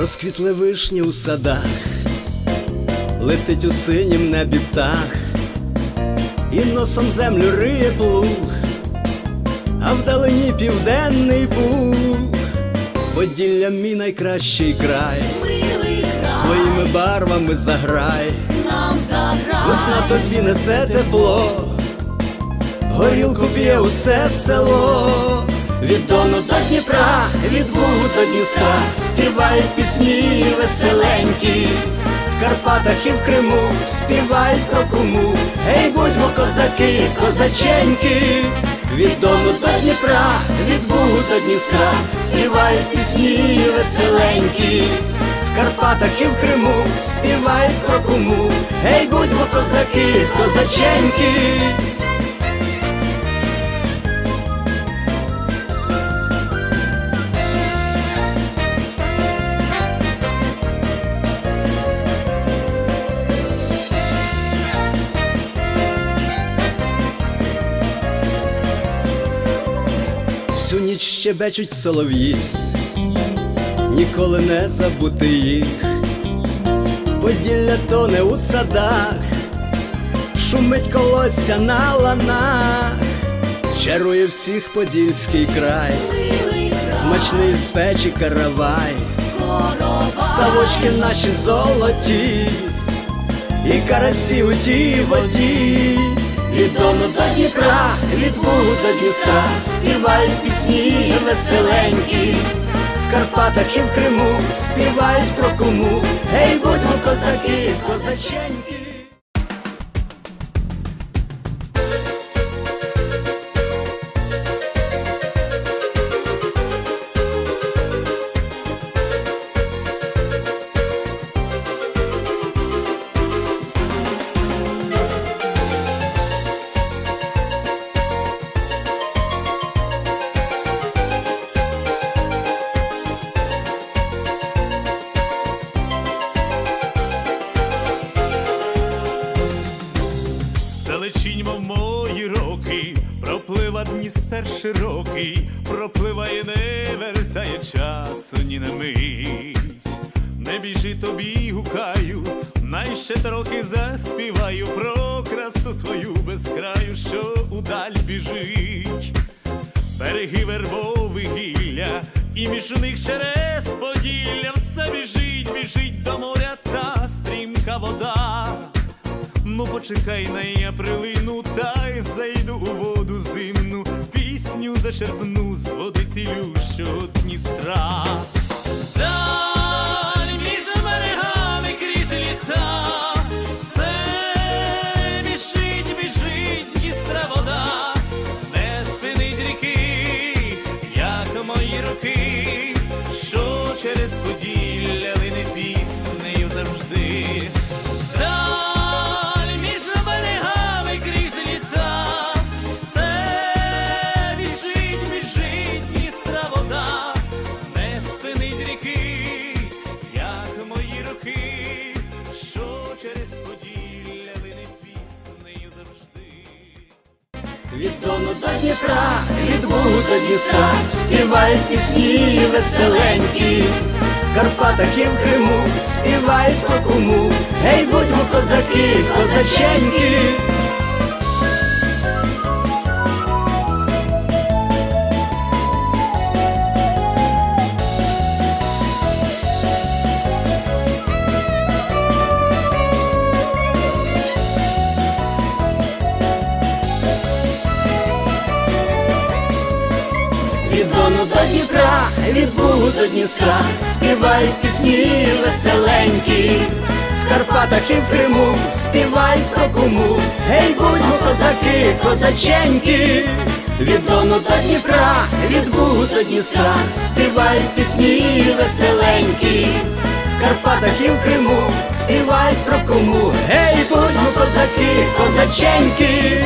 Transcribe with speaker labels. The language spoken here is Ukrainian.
Speaker 1: Розквітли вишні у садах, летить у синім небі птах, і носом землю риє плуг, а вдалині південний буг, Поділля мій найкращий край,
Speaker 2: Милий край
Speaker 1: своїми барвами заграй,
Speaker 2: нам заграй,
Speaker 1: весна тобі несе тепло, горілку п'є усе село. Від Дону до Дніпра, від Бугу до Дністра співають пісні веселенькі, в Карпатах і в Криму співають про куму. Гей, будьмо козаки, козаченьки, від Дону до Дніпра, від Бугу до Дністра співають пісні веселенькі. В Карпатах і в Криму співають про куму. Гей, будьмо козаки, козаченьки. Всю ніч щебечуть солов'ї, ніколи не забути їх, Поділля тоне у садах, шумить колосся на ланах, чарує всіх подільський край, смачний з печі каравай, ставочки наші золоті, і карасі у тій воді. Від Дону до Дніпра, від Бугу до Дністра співають пісні веселенькі, в Карпатах і в Криму співають про куму. Гей, будьмо козаки, козаченьки.
Speaker 3: Далечінь, мов мої роки, проплива Дністер широкий, пропливає, не вертає часу ні на мить. Не біжи тобі, гукаю, най ще трохи заспіваю про красу твою безкраю, що удаль біжить. Береги вербових гілля, і між них через поділля Ну почекай на я прилину, та й зайду у воду зимну, пісню зачерпну з води цілющого Дністра.
Speaker 1: Дону до Дніпра, від Бугу до Дністра співають пісні веселенькі, в Карпатах і в Криму співають по куму. Гей, будьмо козаки, козаченьки. Дніпра, від до Дністра співають пісні веселенькі, в Карпатах і в Криму співають про куму. Гей, будьмо козаки, козаченьки, від Дону до Дніпра, від до Дністра співають пісні веселенькі, в Карпатах і в Криму співають про куму. Гей, будьмо козаки, козаченьки.